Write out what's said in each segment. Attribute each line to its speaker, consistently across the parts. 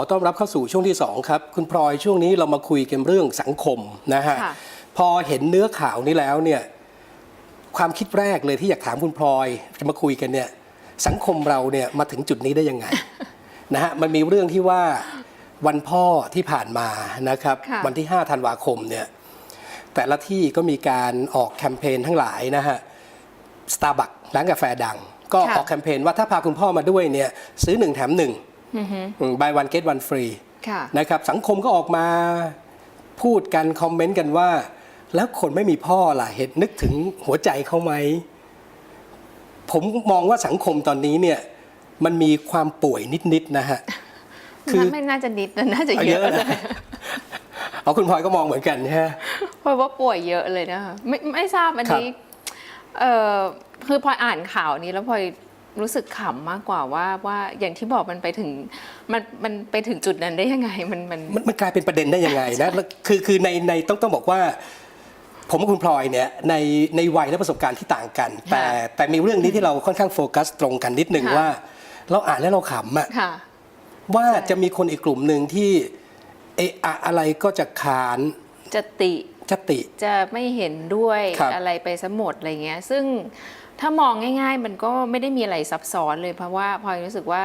Speaker 1: อต้อนรับเข้าสู่ช่วงที่ 2 ครับ คุณพลอยช่วงนี้เรามาคุยกันเรื่องสังคมนะฮะ
Speaker 2: ค่ะ
Speaker 1: พอเห็นเนื้อข่าวนี้แล้วเนี่ยความคิดแรกเลยที่อยากถามคุณพลอยจะมาคุยกันเนี่ยสังคมเราเนี่ยมาถึงจุดนี้ได้ยังไง นะฮะมันมีเรื่องที่ว่าวันพ่อที่ผ่านมานะครับ
Speaker 2: ค่ะ
Speaker 1: วันที่ 5 ธันวาคมเนี่ยแต่ละที่ก็มีการออกแคมเปญทั้งหลายนะฮะ สตาร์บัคร้านกาแฟดัง ก็
Speaker 2: ค่ะ
Speaker 1: ออกแคมเปญว่าถ้าพาคุณพ่อมาด้วยเนี่ยซื้อหนึ่งแถมหนึ่ง
Speaker 2: อือฮึ
Speaker 1: บายวันเกตวันฟรี
Speaker 2: ค่ะ
Speaker 1: นะครับสังคมก็ออกมาพูดกันคอมเมนต์กันว่า แล้วคนไม่มีพ่อล่ะเห็นนึกถึงหัวใจเขาไหม ผมมองว่าสังคมตอนนี้เนี่ย มันมีความป่วยนิด ๆ นะฮะ คือ
Speaker 2: ไม่น่าจะนิดนะน่าจะ
Speaker 1: เอา
Speaker 2: เย
Speaker 1: เย
Speaker 2: อะ
Speaker 1: อะ
Speaker 2: เล
Speaker 1: นะ
Speaker 2: ย
Speaker 1: เอาคุณพลอยก็มองเหมือนกันใช่ไหม
Speaker 2: เพราะว่าป่วยเยอะเลยนะคะไม่ไม่ทราบอันนี้
Speaker 1: ครับ
Speaker 2: เอ่อคือพลอยอ่านข่าวนี้แล้วพลอย รู้สึกขำมากกว่าว่าว่าอย่างที่บอกมันไปถึงมันมันไปถึงจุดนั้นได้ยังไงมันมัน
Speaker 1: มันมันกลายเป็นประเด็นได้ยังไงนะแล้วคือคือในในต้องต้องบอกว่า ผมกับคุณพลอยเนี่ยในในวัยและประสบการณ์ที่ต่างกัน แต่แต่มีเรื่องนี้ที่เราค่อนข้างโฟกัสตรงกันนิดนึง
Speaker 2: ค่ะ
Speaker 1: ว่า เราอ่านแล้วเราขำอะ
Speaker 2: ค่ะ
Speaker 1: ว่าจะมีคนอีกกลุ่มหนึ่งที่เอะอะอะไรก็จะขาน
Speaker 2: จะติ
Speaker 1: จะติ
Speaker 2: จะไม่เห็นด้วย
Speaker 1: ครับ
Speaker 2: อะไรไปซะหมดอะไรเงี้ย ซึ่ง ถ้ามองง่าย ๆ มันก็ไม่ได้มีอะไรซับซ้อนเลยเพราะว่าพลอยรู้สึกว่า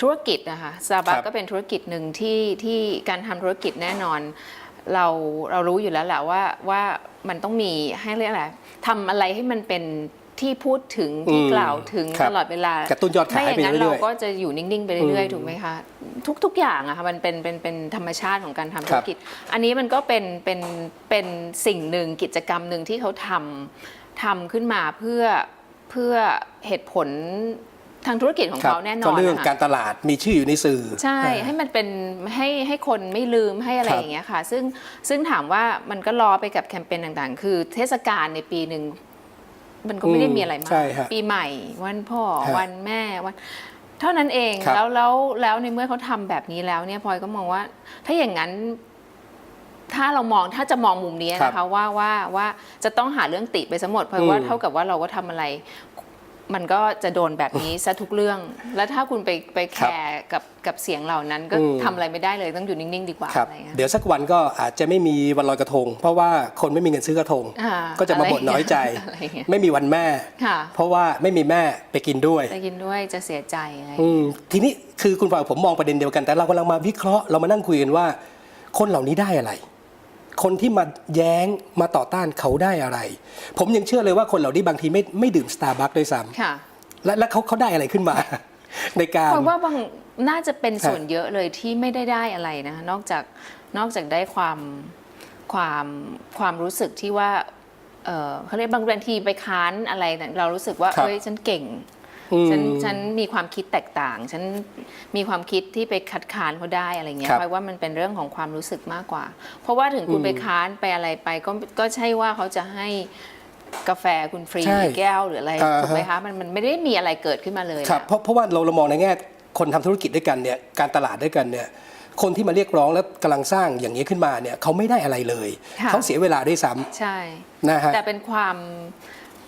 Speaker 2: ธุรกิจนะคะซาบั
Speaker 1: ครับ
Speaker 2: ก็เป็นธุรกิจหนึ่งที่ที่การทำธุรกิจแน่นอน เราเรารู้อยู่แล้วแหละว่าว่ามันต้องมีให้เรียกอะไรทำอะไรให้มันเป็นที่พูดถึงที่
Speaker 1: อืม
Speaker 2: กล่าวถึง
Speaker 1: ครับ
Speaker 2: ตลอดเวลา
Speaker 1: กระตุ้นยอดขาย
Speaker 2: ไม่อย่างนั้น
Speaker 1: ไปเรื่
Speaker 2: เรา
Speaker 1: อยๆ
Speaker 2: ก็จะอยู่นิ่งๆไปเรื่อย
Speaker 1: อืม
Speaker 2: ๆถูกไหมคะทุกๆอย่างอะค่ะมันเป็นเป็นเป็นธรรมชาติของการทำ
Speaker 1: ค
Speaker 2: ธุ
Speaker 1: รั
Speaker 2: ร
Speaker 1: บ
Speaker 2: กิจ อันนี้มันก็เป็นเป็นเป็นสิ่งหนึ่งกิจกรรมหนึ่งที่เขาทำทำขึ้นมาเพื่อ เพื่อเหตุผลทางธุรกิจของ
Speaker 1: ครับ
Speaker 2: เขาแน่น
Speaker 1: ก็
Speaker 2: อน
Speaker 1: เรื่อง
Speaker 2: นะคะ
Speaker 1: การตลาดมีชื่ออยู่ในสื่อ
Speaker 2: ใช่ให้มันเป็นให้ให้คนไม่ลืมให้อะไร
Speaker 1: ครับ
Speaker 2: อย่างเงี้ยค่ะ ซึ่งซึ่งถามว่ามันก็ล้อไปกับแคมเปญต่างๆ คือเทศกาลในปีหนึ่งมันก็ไม่ได้มีอะไรมา
Speaker 1: ใช่
Speaker 2: ก
Speaker 1: ฮะ
Speaker 2: ปีใหม่ วันพ่อ
Speaker 1: ฮะ
Speaker 2: วันแม่วันเท่านั้นเอง
Speaker 1: ครับ
Speaker 2: แล้วแล้วแล้วในเมื่อเขาทำแบบนี้แล้วเนี่ยพลอยก็มองว่า ถ้าอย่างนั้น ถ้าเรามองถ้าจะมองมุมนี้นะคะว่าว่าว่าจะต้องหาเรื่องติไปสมดเพราะว่า
Speaker 1: อืม
Speaker 2: เท่ากับว่าเราก็ทำอะไร มันก็จะโดนแบบนี้ซะทุกเรื่อง แล้วถ้าคุณไปไปแคร์กับกับเสียงเหล่านั้นก็
Speaker 1: อืม
Speaker 2: ทำอะไรไม่ได้เลยต้องอยู่นิ่งๆ ดีกว่า
Speaker 1: ครับ
Speaker 2: อะไรเงี้ย
Speaker 1: เดี๋ยวสักวันก็อาจจะไม่มีวันลอยกระทง เพราะว่าคนไม่มีเงินซื้อกระทง
Speaker 2: อ่า
Speaker 1: ก็จะมาบ่นน้อยใจ
Speaker 2: อะไรเงี้ย
Speaker 1: ไม่มีวันแม่
Speaker 2: ค่ะ
Speaker 1: เพราะว่าไม่มีแม่ไปกินด้วย
Speaker 2: จะกินด้วยจะเสียใจอะไร
Speaker 1: อืมทีนี้คือคุณพลอยผมมองประเด็นเดียวกันแต่เรากำลังมาวิเคราะห์เรามานั่งคุยกันว่า คนเหล่านี้ได้อะไร คนที่มาแย้งมาต่อต้านเขาได้อะไร ผมยังเชื่อเลยว่าคนเหล่านี้บางทีไม่ไม่ดื่มสตาร์บัคด้วยซ้
Speaker 2: ค่ะำ
Speaker 1: และและเขาเขาได้อะไรขึ้นมา ในการ
Speaker 2: เพราะว่าบางน่าจะเป็น
Speaker 1: ครับ
Speaker 2: ส่วนเยอะเลยที่ไม่ได้ได้อะไรนะนอกจากนอกจากได้ความความความรู้สึกที่ว่าเอ่อเขาเรียกบางทีไปค้านอะไรแต่เรารู้สึกว่า
Speaker 1: ครับ
Speaker 2: เอ้ยฉันเก่ง
Speaker 1: อืม
Speaker 2: ฉันฉันมีความคิดแตกต่าง ฉันมีความคิดที่ไปคัดค้านเขาได้อะไรเงี้ย
Speaker 1: ครับ
Speaker 2: เพราะว่ามันเป็นเรื่องของความรู้สึกมากกว่า เพราะว่าถึงคุณไปค้านไปอะไรไปก็ก็ใช่ว่าเขาจะให้กาแฟคุณฟรี
Speaker 1: ใช่
Speaker 2: แก้วหรืออะไร
Speaker 1: อ่าฮะ
Speaker 2: ถูกไหมคะมันมันไม่ได้มีอะไรเกิดขึ้นมาเลย
Speaker 1: ครับ
Speaker 2: อะ
Speaker 1: เพราะเพราะว่าเราเรามองในแง่คนทำธุรกิจด้วยกันเนี่ยการตลาดด้วยกันเนี่ยคนที่มาเรียกร้องแล้วกำลังสร้างอย่างนี้ขึ้นมาเนี่ยเขาไม่ได้อะไรเลย
Speaker 2: ค่ะ
Speaker 1: เขาเสียเวลาด้วยซ้
Speaker 2: ใช่ำ
Speaker 1: นะฮะ
Speaker 2: แต่เป็นความ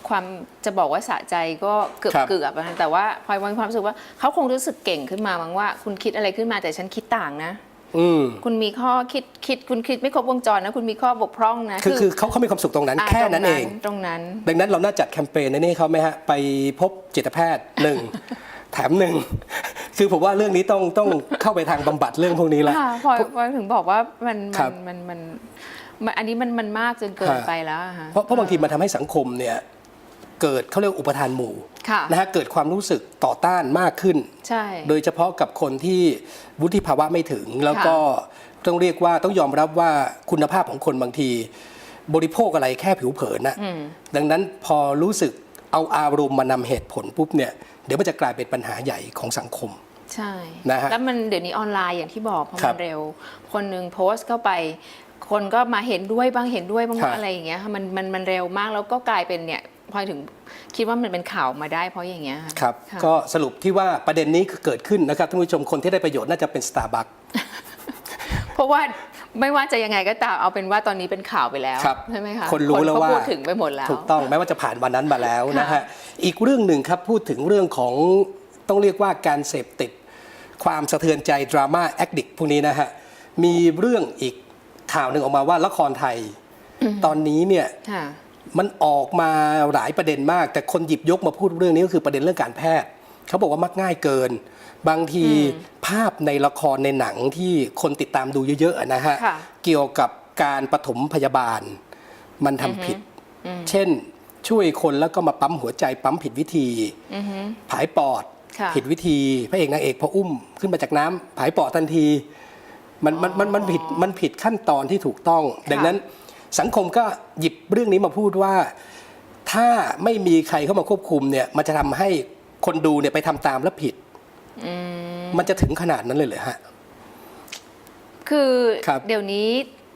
Speaker 2: ความจะบอกว่าสะใจก็เกือบ
Speaker 1: ครับ
Speaker 2: เกือบนะแต่ว่าพลอยมีความรู้สึกว่าเขาคงรู้สึกเก่งขึ้นมามั้งว่า คุณคิดอะไรขึ้นมาแต่ฉันคิดต่างนะ
Speaker 1: อืม
Speaker 2: คุณมีข้อคิดคิดคุณคิดไม่ครบวงจรนะคุณมีข้อบกพร่องนะ
Speaker 1: คือคือเขาเขามีความสุขตรงนั้น
Speaker 2: อ่า
Speaker 1: แค่นั้นเอง
Speaker 2: ตรงนั้น
Speaker 1: ดังนั้นเราน่าจัดแคมเปญในนี่เขาไหมฮะไปพบจิตแพทย์หนึ่งแถมหนึ่งคือผมว่าเรื่องนี้ต้องต้องเข้าไปทางบำบัดเรื่องพวกนี้ละ
Speaker 2: ค่ะพลอยพลอยถึงบอกว่ามัน
Speaker 1: ครั
Speaker 2: มัน
Speaker 1: บ
Speaker 2: มันมันมันอันนี้มันมันมากจนเกิน
Speaker 1: ฮะ
Speaker 2: ไปแล้วอะฮะ
Speaker 1: เพราะเพราะบางทีมันทำให้สังคมเนี่ย เกิดเขาเรียกอุปทานหมู่
Speaker 2: ค่ะ
Speaker 1: นะฮะเกิดความรู้สึกต่อต้านมากขึ้น
Speaker 2: ใช่
Speaker 1: โดยเฉพาะกับคนที่วุฒิภาวะไม่ถึง แล้วก็ต้องเรียกว่าต้องยอมรับว่าคุณภาพของคนบางที บริโภคอะไรแค่ผิวเผินนะ
Speaker 2: อืม
Speaker 1: ดังนั้นพอรู้สึกเอาอารมณ์มานำเหตุผลปุ๊บเนี่ยเดี๋ยวมันจะกลายเป็นปัญหาใหญ่ของสังคม
Speaker 2: ใช่
Speaker 1: นะฮะ
Speaker 2: แล้วมันเดี๋ยวนี้ออนไลน์อย่างที่บอกเพราะ
Speaker 1: ครั
Speaker 2: มั
Speaker 1: บ
Speaker 2: นเร็ว คนหนึ่งโพสต์เข้าไปคนก็มาเห็นด้วยบ้างเห็นด้วยบ้าง
Speaker 1: ครับ
Speaker 2: อะไรอย่างเงี้ยค่ะมันมันมันเร็วมากแล้วก็กลายเป็นเนี่ย พลอยถึงคิดว่ามันเป็นข่าวมาได้เพราะอย่างเงี้ยะ
Speaker 1: ครับ
Speaker 2: ค่ะ
Speaker 1: ก็สรุปที่ว่าประเด็นนี้คือเกิดขึ้นนะครับท่านผู้ชมคนที่ได้ประโยชน์น่าจะเป็น Starbucks
Speaker 2: เพราะว่าไม่ว่าจะยังไงก็ตามเอาเป็นว่าตอนนี้เป็นข่าวไปแล้ว
Speaker 1: ครับ
Speaker 2: ใช่ไหมคะ
Speaker 1: คนรู้แล้ว
Speaker 2: ก็
Speaker 1: ว่า
Speaker 2: พูดถึงไปหมดแล้ว
Speaker 1: ถูกต้องแม้ว่าจะผ่านวันนั้นมาแล้วนะ
Speaker 2: ค่ะ
Speaker 1: ฮะ อีกเรื่องหนึ่งครับพูดถึงเรื่องของต้องเรียกว่าการเสพติด ความสะเทือนใจดราม่าแอคดิกพวกนี้นะฮะ มีเรื่องอีกข่าวหนึ่งออกมาว่าละครไทย ตอนนี้เนี่ย
Speaker 2: ค่ะ
Speaker 1: มันออกมาหลายประเด็นมาก แต่คนหยิบยกมาพูดเรื่องนี้ก็คือประเด็นเรื่องการแพทย์เขาบอกว่ามักง่ายเกิน บางทีภาพในละครในหนังที่คนติดตามดูเยอะๆนะฮะ
Speaker 2: ค่ะ
Speaker 1: เกี่ยวกับการปฐมพยาบาล มันทำผิด เช่นช่วยคนแล้วก็มาปั๊มหัวใจปั๊มผิดวิธี
Speaker 2: อือฮึ
Speaker 1: ผายปอด
Speaker 2: ค่ะ
Speaker 1: ผิดวิธี พระเอกนางเอกพออุ้มขึ้นมาจากน้ำผายปอดทันที มันมันมันมันผิดมันผิดขั้นตอนที่ถูกต้อง ดังนั้น สังคมก็หยิบเรื่องนี้มาพูดว่า ถ้าไม่มีใครเข้ามาควบคุมเนี่ย มันจะทำให้คนดูเนี่ยไปทำตามแล้วผิด
Speaker 2: อืม
Speaker 1: มันจะถึงขนาดนั้นเลยเหรอฮะ
Speaker 2: คือ
Speaker 1: ครับ
Speaker 2: เดี๋ยวนี้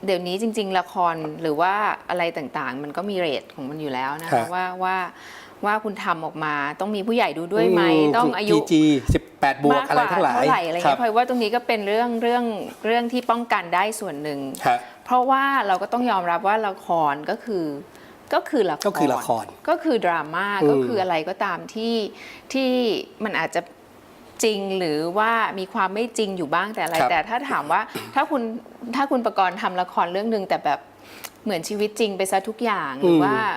Speaker 2: เดี๋ยวนี้จริง ๆ ละครหรือว่าอะไรต่างๆ มันก็มีเรทของมันอยู่แล้วนะ
Speaker 1: ครั
Speaker 2: คะ
Speaker 1: บ
Speaker 2: ว่าว่าว่าคุณทำออกมาต้องมีผู้ใหญ่ดูด้วยไหมต้องอายุ
Speaker 1: PG 18บวก
Speaker 2: มาก
Speaker 1: อะไร
Speaker 2: กว่า
Speaker 1: ทั้งหลาย
Speaker 2: เท่าไหร่อะไร
Speaker 1: ครั
Speaker 2: เงี้
Speaker 1: บ
Speaker 2: ยเพราะว่าตรงนี้ก็เป็นเรื่องเรื่องเรื่องที่ป้องกันได้ส่วนหนึ่ง
Speaker 1: ฮะ
Speaker 2: เพราะว่าเราก็ต้องยอมรับว่าละครก็คือก็คือละคร
Speaker 1: ก็คือละคร
Speaker 2: ก็คือดราม่า
Speaker 1: อืม
Speaker 2: ก็คืออะไรก็ตามที่ที่มันอาจจะจริงหรือว่ามีความไม่จริงอยู่บ้างแต่อะไร
Speaker 1: ครับ
Speaker 2: แต่ถ้าถามว่าถ้าคุณถ้าคุณประกรณ์ทำละครเรื่องหนึ่งแต่แบบเหมือนชีวิตจริงไปซะทุกอย่างหรือว่าเอ่อ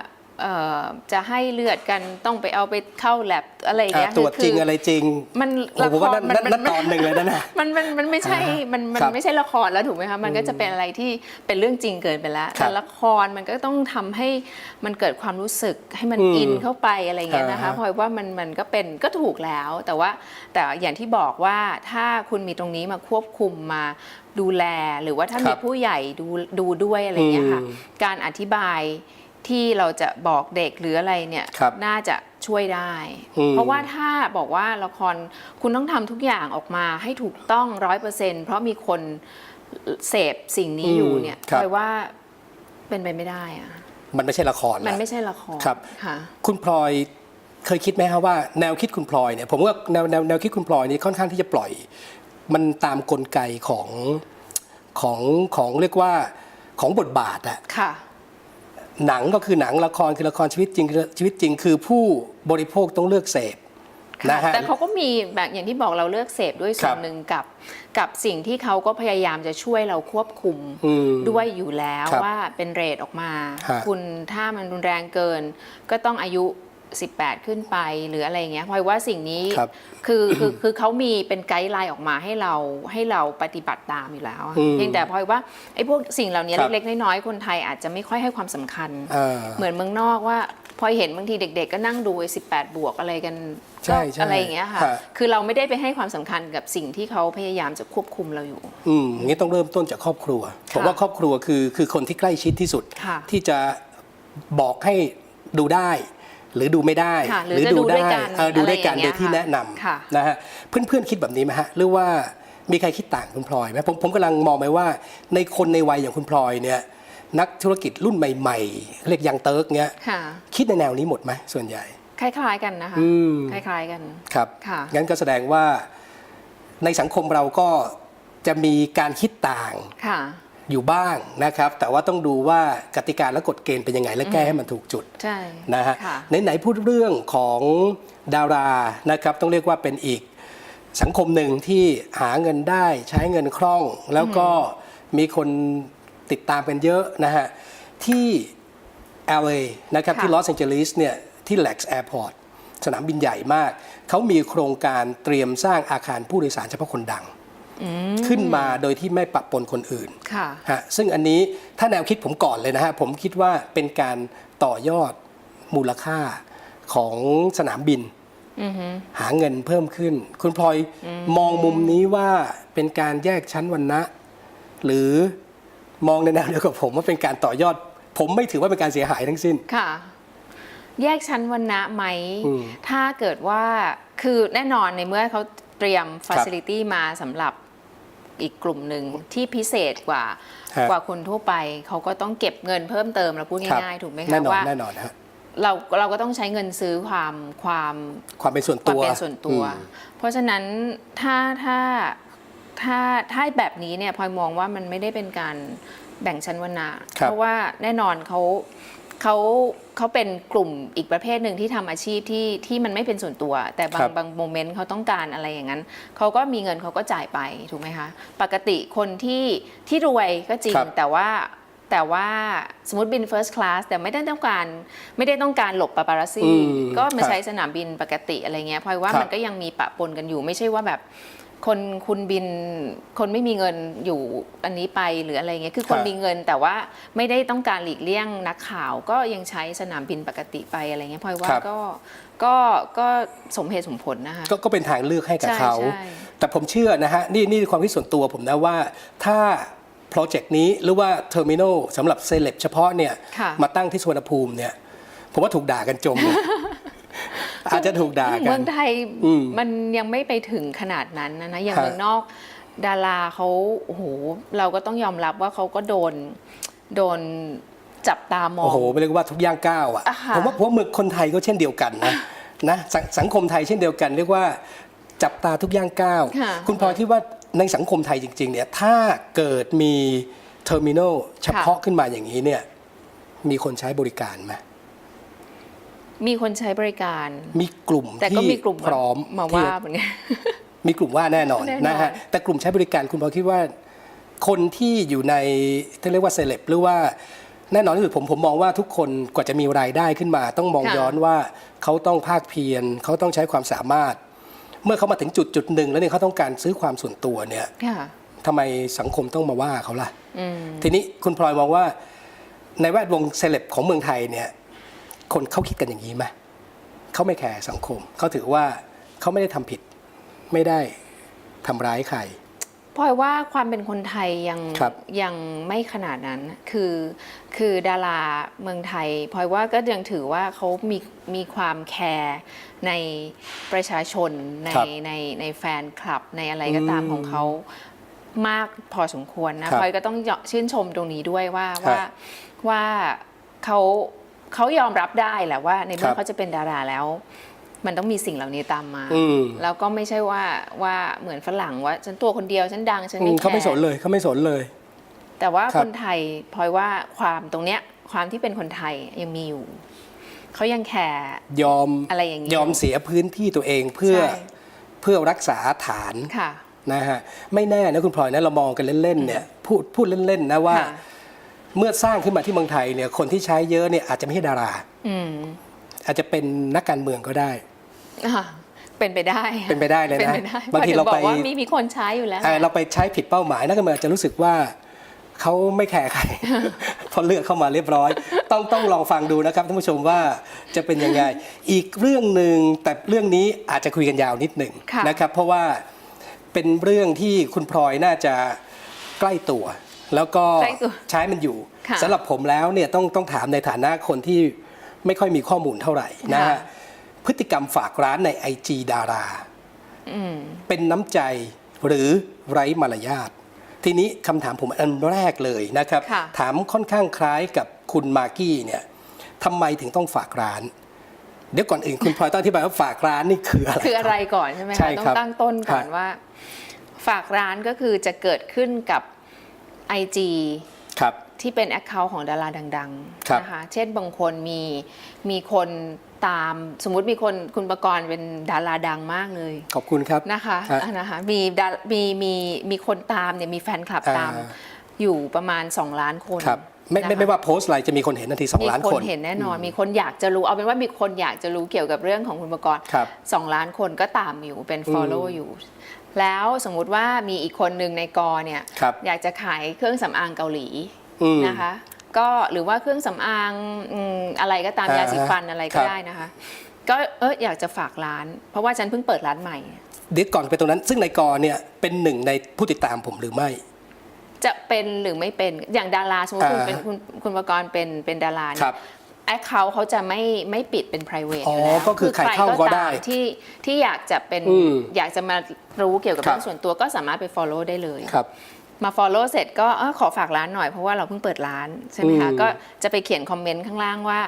Speaker 2: จะให้เลือดกันต้องไปเอาไปเข้าแลบอะไรอย่าง
Speaker 1: อ่า
Speaker 2: เงี้ย
Speaker 1: ตรวจ
Speaker 2: คื
Speaker 1: จริงอะไรจริง
Speaker 2: มัน
Speaker 1: โอ้
Speaker 2: ละ
Speaker 1: โหผม
Speaker 2: ค
Speaker 1: ว่ารนั่น
Speaker 2: มัน
Speaker 1: นั่นนั่นตอนหนึ่งเลยนะนะ
Speaker 2: มันมันมันไม่ใช่มันมัน
Speaker 1: ครับ
Speaker 2: ไม่ใช่ละครแล้วถูกไหมคะมันก็จะเป็นอะไรที่เป็นเรื่องจริงเกินไปแล้ว
Speaker 1: ครับ
Speaker 2: แต่ละครมันก็ต้องทำให้มันเกิดความรู้สึกให้มัน
Speaker 1: อืม
Speaker 2: อินเข้าไปอะไรอย่างเงี้ยนะคะ
Speaker 1: อ่าฮะ
Speaker 2: เพราะว่ามันมันก็เป็นก็ถูกแล้ว แต่ว่าแต่อย่างที่บอกว่าถ้าคุณมีตรงนี้มาควบคุมมาดูแลหรือว่าถ้า
Speaker 1: ครั
Speaker 2: มี
Speaker 1: บ
Speaker 2: ผู้ใหญ่ดูดูด้วยอะไรอย่างเงี้ยค่ะ
Speaker 1: อืม
Speaker 2: การอธิบาย ที่เราจะบอกเด็กหรืออะไรเนี่ย
Speaker 1: ครับ
Speaker 2: น่าจะช่วยได้
Speaker 1: อืม
Speaker 2: เพราะว่าถ้าบอกว่าละครคุณต้องทำทุกอย่างออกมาให้ถูกต้องร้อยเปอร์เซ็นเพราะมีคนเสพสิ่งนี้อยู่เนี่ย
Speaker 1: อืมครับ
Speaker 2: แปลว่าเป็นไปไม่ได้อะ
Speaker 1: มันไม่ใช่ละคร
Speaker 2: มัน
Speaker 1: นะ
Speaker 2: ไม่ใช่ละคร
Speaker 1: ครับ
Speaker 2: ค่ะ
Speaker 1: คุณพลอยเคยคิดไหมครับว่าแนวคิดคุณพลอยเนี่ยผมว่าแนวแนวแนวคิดคุณพลอยนี่ค่อนข้างที่จะปล่อย มันตามกลไกของของของเรียกว่าของบทบาทอะ
Speaker 2: ค่ะ
Speaker 1: หนังก็คือหนังละครคือละครชีวิตจริงคือชีวิตจริงคือผู้บริโภคต้องเลือกเสพ
Speaker 2: ค่ะ
Speaker 1: นะฮะ
Speaker 2: แต่เขาก็มีแบบอย่างที่บอกเราเลือกเสพด้วยส่
Speaker 1: ครั
Speaker 2: วน
Speaker 1: บ
Speaker 2: หนึ่งกับ กับสิ่งที่เขาก็พยายามจะช่วยเราควบคุม
Speaker 1: อืม
Speaker 2: ด้วยอยู่แล้ว
Speaker 1: ครับ
Speaker 2: ว่าเป็นเรทออกมา
Speaker 1: ฮะ
Speaker 2: คุณถ้ามันรุนแรงเกิน ก็ต้องอายุ 18 ขึ้นไปหรืออะไรอย่างเงี้ยเพราะว่าสิ่งนี้
Speaker 1: ครับ
Speaker 2: คือคือคือเขามีเป็นไกด์ไลน์ออกมาให้เราให้เราปฏิบัติตามอยู่แล้วอะ
Speaker 1: อืม
Speaker 2: เพียงแต่พลอยว่าไอ้พวกสิ่งเหล่านี้
Speaker 1: ครับ
Speaker 2: เล็กๆน้อยๆคนไทยอาจจะไม่ค่อยให้ความสำคัญ
Speaker 1: อ่า
Speaker 2: เหมือนเมืองนอกว่าพลอยเห็นบางทีเด็ก ๆ ก็นั่งดูไอ้18 บวกอะไรกัน
Speaker 1: ใช่ใช่
Speaker 2: อะไรอย่างเงี้ยค่ะ
Speaker 1: ฮะ
Speaker 2: คือเราไม่ได้ไปให้ความสำคัญกับสิ่งที่เขาพยายามจะควบคุมเราอยู่
Speaker 1: อืมอย่างนี้ต้องเริ่มต้นจากครอบครัว ผมว่าครอบครัวคือคือคนที่ใกล้ชิดที่สุด
Speaker 2: ค่ะ
Speaker 1: ที่จะบอกให้ดูได้ หรือดูไม่ได้
Speaker 2: ค่ะหรือจะดูด้วยกัน
Speaker 1: เออดูด้วยกัน
Speaker 2: อะไรอ
Speaker 1: โด
Speaker 2: ย่าง
Speaker 1: ย
Speaker 2: เงี้ย
Speaker 1: ที่แนะน
Speaker 2: ค่ะำ
Speaker 1: นะฮะเพื่อนๆคิดแบบนี้ไหมฮะหรือว่ามีใครคิดต่างคุณพลอยไหมผมผมกำลังมองไปว่า ในคนในวัยอย่างคุณพลอยเนี่ยนักธุรกิจรุ่นใหม่ๆเรียกยังเติร์กเนี้ย
Speaker 2: ค่ะ
Speaker 1: คิดในแนวนี้หมดไหมส่วนใหญ่
Speaker 2: คล้าย ๆ กันนะคะ
Speaker 1: อืม
Speaker 2: คล้าย ๆ กัน
Speaker 1: ครับ
Speaker 2: ค่ะ
Speaker 1: งั้นก็แสดงว่าในสังคมเราก็จะมีการคิดต่าง
Speaker 2: ค่ะ
Speaker 1: อยู่บ้างนะครับ แต่ว่าต้องดูว่ากติกาและกฎเกณฑ์เป็นยังไง และแก้ให้มันถูกจุด
Speaker 2: ใช่
Speaker 1: นะฮะ
Speaker 2: ค่ะ
Speaker 1: ไหนๆพูดเรื่องของดารานะครับ ต้องเรียกว่าเป็นอีกสังคมหนึ่งที่หาเงินได้ใช้เงินคล่อง แล้วก็มีคนติดตามกันเยอะนะฮะ ที่ LA นะครับ
Speaker 2: ค่ะ
Speaker 1: ที่ลอสแองเจลิสเนี่ย ที่ LAX Airport สนามบินใหญ่มาก เขามีโครงการเตรียมสร้างอาคารผู้โดยสารเฉพาะคนดัง ขึ้นมาโดยที่ไม่ปะปนคนอื่น
Speaker 2: ค่ะ
Speaker 1: ฮะซึ่งอันนี้ถ้าแนวคิดผมก่อนเลยนะฮะผมคิดว่าเป็นการต่อยอดมูลค่าของสนามบิน
Speaker 2: อือฮึ
Speaker 1: หาเงินเพิ่มขึ้น คุณพลอยมองมุมนี้ว่าเป็นการแยกชั้นวรรณะ หรือมองในแนวเดียวกับผมว่าเป็นการต่อยอด ผมไม่ถือว่าเป็นการเสียหายทั้งสิ้น
Speaker 2: ค่ะ แยกชั้นวรรณะไหม
Speaker 1: อืม
Speaker 2: ถ้าเกิดว่าคือแน่นอนในเมื่อเขาเตรียม
Speaker 1: ครับ
Speaker 2: Facility มาสำหรับ อีกกลุ่มหนึ่งที่พิเศษกว่า
Speaker 1: ฮะ
Speaker 2: กว่าคนทั่วไป เขาก็ต้องเก็บเงินเพิ่มเติมเราพูด
Speaker 1: ครับ
Speaker 2: ง่ายๆถูกไหม
Speaker 1: แน่
Speaker 2: คะ
Speaker 1: นอน
Speaker 2: ว่า
Speaker 1: แน่นอนฮะ
Speaker 2: เราเราก็ต้องใช้เงินซื้อความความ
Speaker 1: ความเป็นส่วน
Speaker 2: ควา
Speaker 1: ตั
Speaker 2: ม
Speaker 1: ว
Speaker 2: เป็นส่วนตัว
Speaker 1: อืม
Speaker 2: เพราะฉะนั้นถ้าถ้าถ้าถ้าแบบนี้เนี่ยพลอยมองว่ามันไม่ได้เป็นการแบ่งชั้นวรรณะ
Speaker 1: ครับ
Speaker 2: เพราะว่าแน่นอนเขา เขาเขาเป็นกลุ่มอีกประเภทหนึ่งที่ทำอาชีพที่ที่มันไม่เป็นส่วนตัว แต่บา
Speaker 1: ครั
Speaker 2: ง
Speaker 1: บ
Speaker 2: บางโมเมนต์เขาต้องการอะไรอย่างนั้นเขาก็มีเงินเขาก็จ่ายไปถูกไหมคะ ปกติคนที่ที่รวยก็จริง
Speaker 1: ครับ
Speaker 2: แต่ว่าแต่ว่าสมมติบิน first class แต่ไม่ได้ต้องการไม่ได้ต้องการหลบปาปารัสซี่
Speaker 1: อืม
Speaker 2: ก็มา
Speaker 1: ครับ
Speaker 2: ใช้สนามบินปกติอะไรเงี้ยเพราะว่า
Speaker 1: ครับ
Speaker 2: มันก็ยังมีปะปนกันอยู่ไม่ใช่ว่าแบบ คนคุณบินคนไม่มีเงินอยู่อันนี้ไปหรืออะไรเงี้ยคือคน
Speaker 1: ครับ
Speaker 2: มีเงินแต่ว่าไม่ได้ต้องการหลีกเลี่ยงนักข่าวก็ยังใช้สนามบินปกติไปอะไรเงี้ยเพราะว่า
Speaker 1: ครับ
Speaker 2: ก็ก็ก็สมเหตุสมผลนะคะ
Speaker 1: ก็ก็เป็นทางเลือกให้กับ
Speaker 2: ใช่
Speaker 1: เขา
Speaker 2: ใช่
Speaker 1: แต่ผมเชื่อนะฮะนี่นี่ความคิดส่วนตัวผมนะว่าถ้าโปรเจกต์นี้หรือว่าเทอร์มินอลสำหรับเซเลบเฉพาะเนี่ย
Speaker 2: ค่ะ
Speaker 1: มาตั้งที่สวนภูมิเนี่ยผมว่าถูกด่ากันจมเลย อาจจะถูกด่ากั
Speaker 2: เมื
Speaker 1: น
Speaker 2: องไทย
Speaker 1: อืม
Speaker 2: มันยังไม่ไปถึงขนาดนั้นนะนะอย่าง
Speaker 1: ครับ
Speaker 2: เมืองนอกดาราเขาโอ้โหเราก็ต้องยอมรับว่าเขาก็โดนโดนจับตามอง
Speaker 1: โอ้โหไม่เรียกว่าทุกย่างก้าวอะ
Speaker 2: อ่าฮะ
Speaker 1: ผมว่าผมว่าเมืองคนไทยก็เช่นเดียวกันนะนะสงสังคมไทยเช่นเดียวกัน เรียกว่าจับตาทุกย่างก้าว
Speaker 2: ค่ะ
Speaker 1: คุณพลอยที่ว่าในสังคมไทยจริง ๆ เนี่ยถ้าเกิดมีเทอร์มินอลเฉพาะขึ้นมาอย่างนี้เนี่ยมีคนใช้บริการไหม
Speaker 2: มีคนใช้บริการ
Speaker 1: มีกลุ่ม
Speaker 2: แต่ก็
Speaker 1: ที่
Speaker 2: มีกลุ่ม
Speaker 1: พร้อม
Speaker 2: มา
Speaker 1: ที่
Speaker 2: ว่าเหมือนกัน
Speaker 1: มีกลุ่มว่าแน่นอน
Speaker 2: แน่นอน
Speaker 1: นะฮะแต่กลุ่มใช้บริการคุณพอคิดว่า คนที่อยู่ในที่เรียกว่าเซเลบหรือว่าแน่นอนที่สุดผมผมมองว่าทุกคนกว่าจะมีรายได้ขึ้นมา ต้องมองย้อนว่าเขาต้องภาคเพียรเขาต้องใช้ความสามารถ เมื่อเขามาถึงจุดจุดหนึ่งแล้วเนี่ยเขาต้องการซื้อความส่วนตัวเนี่ย
Speaker 2: ค่ะ
Speaker 1: ทำไมสังคมต้องมาว่าเขาล่ะ
Speaker 2: อืม
Speaker 1: ทีนี้คุณพลอยมองว่าในแวดวงเซเลบของเมืองไทยเนี่ย คนเขาคิดกันอย่างนี้ไหมเขาไม่แคร์สังคม เขาถือว่าเขาไม่ได้ทำผิด ไม่ได้ทำร้ายใคร
Speaker 2: พลอยว่าความเป็นคนไทยยัง
Speaker 1: ครับ
Speaker 2: ยังไม่ขนาดนั้นคือคือดาราเมืองไทยพลอยว่าก็ยังถือว่าเขามีมีความแคร์ในประชาชนใน
Speaker 1: ครับ
Speaker 2: ในในแฟนคลับในอะไรก็ตาม
Speaker 1: อืม
Speaker 2: ของเขามากพอสมควรนะ
Speaker 1: ครับ
Speaker 2: พลอยก็ต้องชื่นชมตรงนี้ด้วยว่า
Speaker 1: ครับ
Speaker 2: ว่าว่าเขา เขายอมรับได้แหละว่า ในเมื่
Speaker 1: ครั
Speaker 2: อบเขาจะเป็นดาราแล้ว มันต้องมีสิ่งเหล่านี้ตามมา
Speaker 1: อืม
Speaker 2: แล้วก็ไม่ใช่ว่าว่าเหมือนฝรั่งว่า ฉันตัวคนเดียวฉันดังฉัน
Speaker 1: อื
Speaker 2: ไม่
Speaker 1: ม
Speaker 2: แค
Speaker 1: เขาไม่สน
Speaker 2: ร์
Speaker 1: เลยเขาไม่สนเลย
Speaker 2: แต่ว่า
Speaker 1: ครับ
Speaker 2: คนไทยพลอยว่าความตรงเนี้ยความที่เป็นคนไทยยังมีอยู่เขายังแคร์
Speaker 1: ยอม
Speaker 2: อะไรอย่างนี้
Speaker 1: ยอมเสียพื้นที่ตัวเองเพื่อ
Speaker 2: ใช่
Speaker 1: เพื่อรักษาฐาน
Speaker 2: ค่ะ
Speaker 1: นะฮะไม่แน่นะคุณพลอยนะเรามองกันเล่นๆเนี่ยพูดพูดเล่นๆนะว่า
Speaker 2: ค่ะ
Speaker 1: เมื่อสร้างขึ้นมาที่เมืองไทยเนี่ยคนที่ใช้เยอะเนี่ยอาจจะไม่ใช่ดารา
Speaker 2: อืม
Speaker 1: อาจจะเป็นนักการเมืองก็ได้
Speaker 2: อะเป็นไปได้
Speaker 1: เป็นไปได้เลยนะ
Speaker 2: เป็นไปได้
Speaker 1: บางที
Speaker 2: พอถึ
Speaker 1: เราไป
Speaker 2: บอกว่ามีมีคนใช้อยู่แล้ว
Speaker 1: เอ่อเราไปใช้ผิดเป้าหมายนักการเมืองอาจจะรู้สึกว่าเขาไม่แคร์ใครพอเลือกเข้ามาเรียบร้อย ต้องต้องลองฟังดูนะครับท่านผู้ชมว่าจะเป็นยังไง อีกเรื่องหนึ่งแต่เรื่องนี้อาจจะคุยกันยาวนิดหนึ่ง
Speaker 2: ค่ะ
Speaker 1: นะครับ เพราะว่าเป็นเรื่องที่คุณพลอยน่าจะใกล้ตัว แล้วก็
Speaker 2: ใกล้ตัว
Speaker 1: ใช้มันอยู่
Speaker 2: ค่ะ
Speaker 1: สำหรับผมแล้วเนี่ยต้องต้องถามในฐานะคนที่ไม่ค่อยมีข้อมูลเท่าไหร่นะ
Speaker 2: ค่ะ
Speaker 1: ฮะพฤติกรรมฝากร้านใน IG ดารา
Speaker 2: อืม
Speaker 1: เป็นน้ำใจหรือไร้มารยาททีนี้คำถามผมอันแรกเลยนะครับ
Speaker 2: ค่ะ
Speaker 1: ถามค่อนข้างคล้ายกับคุณมากกี้เนี่ยทำไมถึงต้องฝากร้าน เดี๋ยวก่อนอื่นคุณพลอยต้องอธิบายว่าฝากร้านนี่คืออะไร
Speaker 2: คืออะไรก่อนใช่ไหม
Speaker 1: ใช่
Speaker 2: คะ
Speaker 1: ครับ
Speaker 2: ต้องตั้งต้นก่อน
Speaker 1: ครับ
Speaker 2: ว่า ฝากร้านก็คือจะเกิดขึ้นกับ IG
Speaker 1: ครับ
Speaker 2: ที่เป็น Account ของดาราดัง
Speaker 1: ครับ
Speaker 2: ๆนะคะเช่นบางคนมีมีคนตามสมมุติมีคนคุณประกรณ์เป็นดาราดังมากเลย
Speaker 1: ขอบคุณครับ
Speaker 2: นะคะ
Speaker 1: ฮะ
Speaker 2: อะนะคะมีดามีมีมีคนตามเนี่ยมีแฟนคลับ
Speaker 1: อ่า
Speaker 2: ตามอยู่ประมาณ 2 ล้านคน
Speaker 1: ครับไม่ไม่
Speaker 2: นะคะ
Speaker 1: ไม่ว่าโพสต์อะไรจะมีคนเห็นทันทีสองล้าน
Speaker 2: มี
Speaker 1: ค
Speaker 2: คนนเห็นแน่นอน มีคนอยากจะรู้เอาเป็นว่ามีคนอยากจะรู้เกี่ยวกับเรื่องของคุณประกรณ์
Speaker 1: ครับ
Speaker 2: สองล้านคนก็ตามอยู่เป็น follow อยู่ แล้วสมมุติว่ามีอีกคนหนึ่งในกอเนี่ย
Speaker 1: ครับ
Speaker 2: อยากจะขายเครื่องสำอางเกาหลี
Speaker 1: อืม
Speaker 2: นะคะ ก็หรือว่าเครื่องสำอางอืมอะไรก็ตาม
Speaker 1: อ่าย
Speaker 2: ยาสีฟันอะไร
Speaker 1: ค
Speaker 2: ก็
Speaker 1: รับ
Speaker 2: ได้นะคะ ก็เอออยากจะฝากร้าน เพราะว่าฉันเพิ่งเปิดร้านใหม่
Speaker 1: เดี๋ยวก่อนไปตรงนั้น ซึ่งในกอเนี่ยเป็นหนึ่งในผู้ติดตามผมหรือไม่
Speaker 2: จะเป็นหรือไม่เป็นอย่างดาราสมมติคุณ
Speaker 1: อ่า
Speaker 2: เป็นคุณคุณประกรณ์เป็นเป็นดารา
Speaker 1: ค
Speaker 2: เนี่
Speaker 1: รั
Speaker 2: ย
Speaker 1: บ
Speaker 2: แอคเคาท์เขาจะไม่ไม่ปิดเป็น private
Speaker 1: อ๋อ
Speaker 2: อยู่แล้ว
Speaker 1: ก็คือใครเข้าก็ได้
Speaker 2: ตมที่ที่อยากจะเป็น
Speaker 1: อืม
Speaker 2: อยากจะมารู้เกี่ยวกับ
Speaker 1: ครับ
Speaker 2: เรื่องส่วนตัวก็สามารถไป follow ได้เลย
Speaker 1: ครับ
Speaker 2: มา follow เสร็จก็เออขอฝากร้านหน่อยเพราะว่าเราเพิ่งเปิดร้านใช่ไหมคะ
Speaker 1: อืม
Speaker 2: ก็จะไปเขียนคอมเมนต์ข้างล่างว่า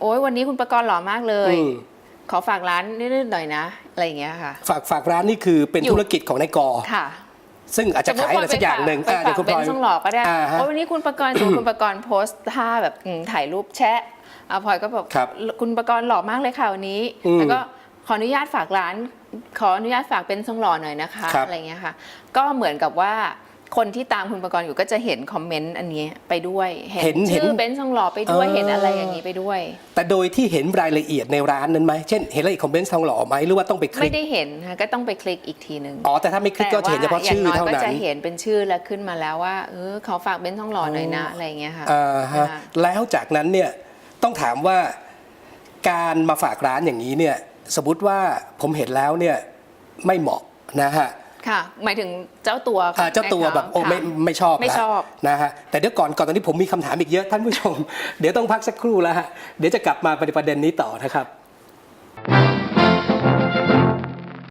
Speaker 2: โอ้ยวันนี้คุณประกรณ์หล่อมากเลย
Speaker 1: อืม
Speaker 2: ขอฝากร้านนิดๆหน่อยๆนะ อะไรอย่างเงี้ยค่ะ
Speaker 1: ฝากฝากร้านนี่คือเป็น
Speaker 2: อยู่
Speaker 1: ธุรกิจของในกอ
Speaker 2: ค่ะ
Speaker 1: ซึ่งอาจจะขายอะไรสักอย่างหนึ่ง
Speaker 2: ไป
Speaker 1: อ่า
Speaker 2: ฝา
Speaker 1: เดี๋ย
Speaker 2: ก
Speaker 1: วคุณ
Speaker 2: เป็
Speaker 1: พล
Speaker 2: น
Speaker 1: อย
Speaker 2: ทองหล่อก็ได้
Speaker 1: อ่าฮะ
Speaker 2: เพราะวันนี้คุณประกรณ์สมมติคุณประกรณ์โพสต์ท่าแบบอืมถ่ายรูปแชะอะพลอยก็แบบ
Speaker 1: ครับ
Speaker 2: คุณประกรณ์หล่อมากเลยค่ะวันนี้
Speaker 1: อืม
Speaker 2: แล้วก็ขออนุญาตฝากร้าน ขออนุญาตฝากเป็นทรงหล่อหน่อยนะคะ
Speaker 1: ครับ
Speaker 2: อะไรเงี้ยค่ะ ก็เหมือนกับว่า คนที่ตามคุณประกรณ์อยู่ก็จะเห็นคอมเมนต์อันนี้ไปด้วยเห็นชื่อเบนซ์ทรงหล่อไปด้วย
Speaker 1: เออ
Speaker 2: เห็นอะไรอย่างนี้ไปด้วย
Speaker 1: แต่โดยที่เห็นรายละเอียดในร้านนั้นไหมเช่นเห็นรายละเอียดของเบนซ์ทองหล่อไหมหรือว่าต้องไปคลิ
Speaker 2: ไม่
Speaker 1: ก
Speaker 2: ได้เห็นค่ะก็ต้องไปคลิกอีกทีหนึ่ง
Speaker 1: อ๋อแต่ถ้าไม่คลิกก็จะเห็นเฉพาะชื่อ
Speaker 2: แต่ว่
Speaker 1: เท่า
Speaker 2: ย่งน้อย
Speaker 1: นั้
Speaker 2: ก็
Speaker 1: น
Speaker 2: จะเห็นเป็นชื่อแล้วขึ้นมาแล้วว่าเออเขาฝากเบนซ์ทองหล่อหน่อยนะอะไรอย่างเงี้ยค่ะ
Speaker 1: อ่าฮะ
Speaker 2: ค่ะ
Speaker 1: แล้วจากนั้นเนี่ยต้องถามว่าการมาฝากร้านอย่างนี้เนี่ยสมมติว่าผมเห็นแล้วเนี่ยไม่เหมาะนะฮะ
Speaker 2: ค่ะ หมายถึงเจ้าตัว
Speaker 1: อ่าเจ้าตัวแบบโอ้
Speaker 2: ค่ะ
Speaker 1: ไม่ไม่ชอบ
Speaker 2: ไม่
Speaker 1: ละ
Speaker 2: ชอบ
Speaker 1: นะฮะแต่เดี๋ยวก่อนก่อนตอนนี้ผมมีคำถามอีกเยอะท่านผู้ชม เดี๋ยวต้องพักสักครู่แล้วฮะเดี๋ยวจะกลับมาประเด็นนี้ต่อนะครับ